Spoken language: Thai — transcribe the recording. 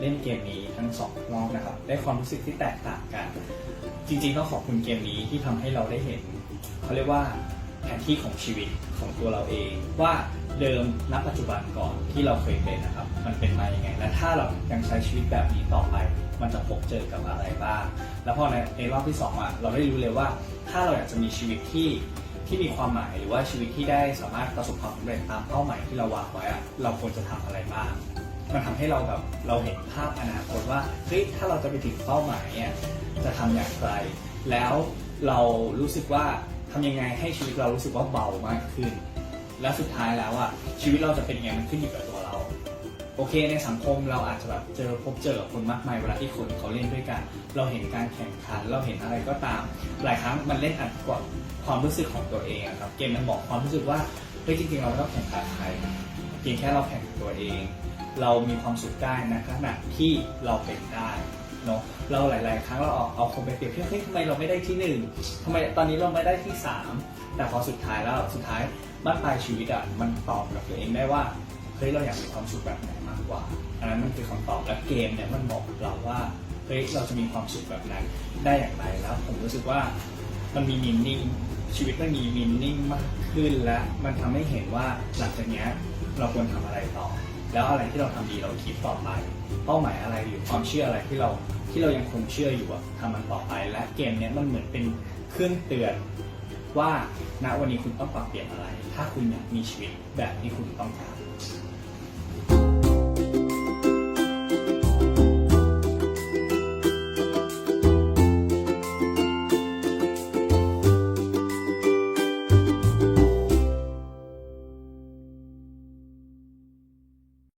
เล่นเกมนี้ทั้งสองรอบนะครับ ได้ความรู้สึกที่แตกต่างกัน จริงๆต้องขอบคุณเกมนี้ที่ทำให้เราได้เห็นเขาเรียกว่าแผนที่ของชีวิตของตัวเราเอง ว่าเดิมณปัจจุบันก่อนที่เราเคยเป็นนะครับ มันเป็นมาอย่างไง และถ้าเรายังใช้ชีวิตแบบนี้ต่อไป มันจะพบเจอกับอะไรบ้าง แล้วพอในในรอบที่สองอะเราได้รู้เลยว่า ถ้าเราอยากจะมีชีวิตที่ที่มีความหมายหรือว่าชีวิตที่ได้สามารถประสบความสำเร็จตามเป้าหมายที่เราวางไว้อะเราควรจะทำอะไรบ้าง มันทำให้เราแบบเราเห็นภาพอนาคตว่าเฮ้ยถ้าเราจะไปถึงเป้าหมายเนี่ยจะทำอย่างไร แล้วเรารู้สึกว่าทำยังไงให้ชีวิตเรารู้สึกว่าเบามากขึ้น แล้วสุดท้ายแล้วอะชีวิตเราจะเป็นยังไงมันขึ้นอยู่กับตัวเรา โอเคในสังคมเราอาจจะแบบเจอพบเจอกับคนมากมายเวลาที่คนเขาเล่นด้วยกัน เราเห็นการแข่งขัน เราเห็นอะไรก็ตาม หลายครั้งมันเล่นอัดกว่าความรู้สึกของตัวเองครับ เกมมันบอกความรู้สึกว่าเฮ้ยจริงๆเราไม่ต้องแข่งขันใครเพียงแค่เราแข่งกับตัวเอง เรามีความสุขได้นะขณะที่เราเป็นได้เนาะเราหลาย ๆ ครั้งเราเอาเอาคนไปเปรียบเทียบเฮ้ยทำไมเราไม่ได้ที่หนึ่งทำไมตอนนี้เราไม่ได้ที่สามแต่พอสุดท้ายแล้วสุดท้ายบ้านปลายชีวิตอะมันตอบกับตัวเองได้ว่าเฮ้ยเราอยากมีความสุขแบบไหนมากกว่าอันนั้นมันคือคำตอบและเกมเนี่ยมันบอกเราว่าเฮ้ยเราจะมีความสุขแบบไหนได้อย่างไรแล้ว ผมรู้สึกว่ามันมีมินนิ่งชีวิตมันมีมินนิ่งมากขึ้นและมันทำให้เห็นว่าหลังจากนี้เราควรทำอะไรต่อ แล้วอะไรที่เราทำดีเราคิดต่อไป เป้าหมายอะไรหรือความเชื่ออะไรที่เราที่เรายังคงเชื่ออยู่อะทำมันต่อไป และเกมเนี้ยมันเหมือนเป็นเครื่องเตือนว่าณวันนี้คุณต้องปรับเปลี่ยนอะไร ถ้าคุณอยากมีชีวิตแบบที่คุณต้องการ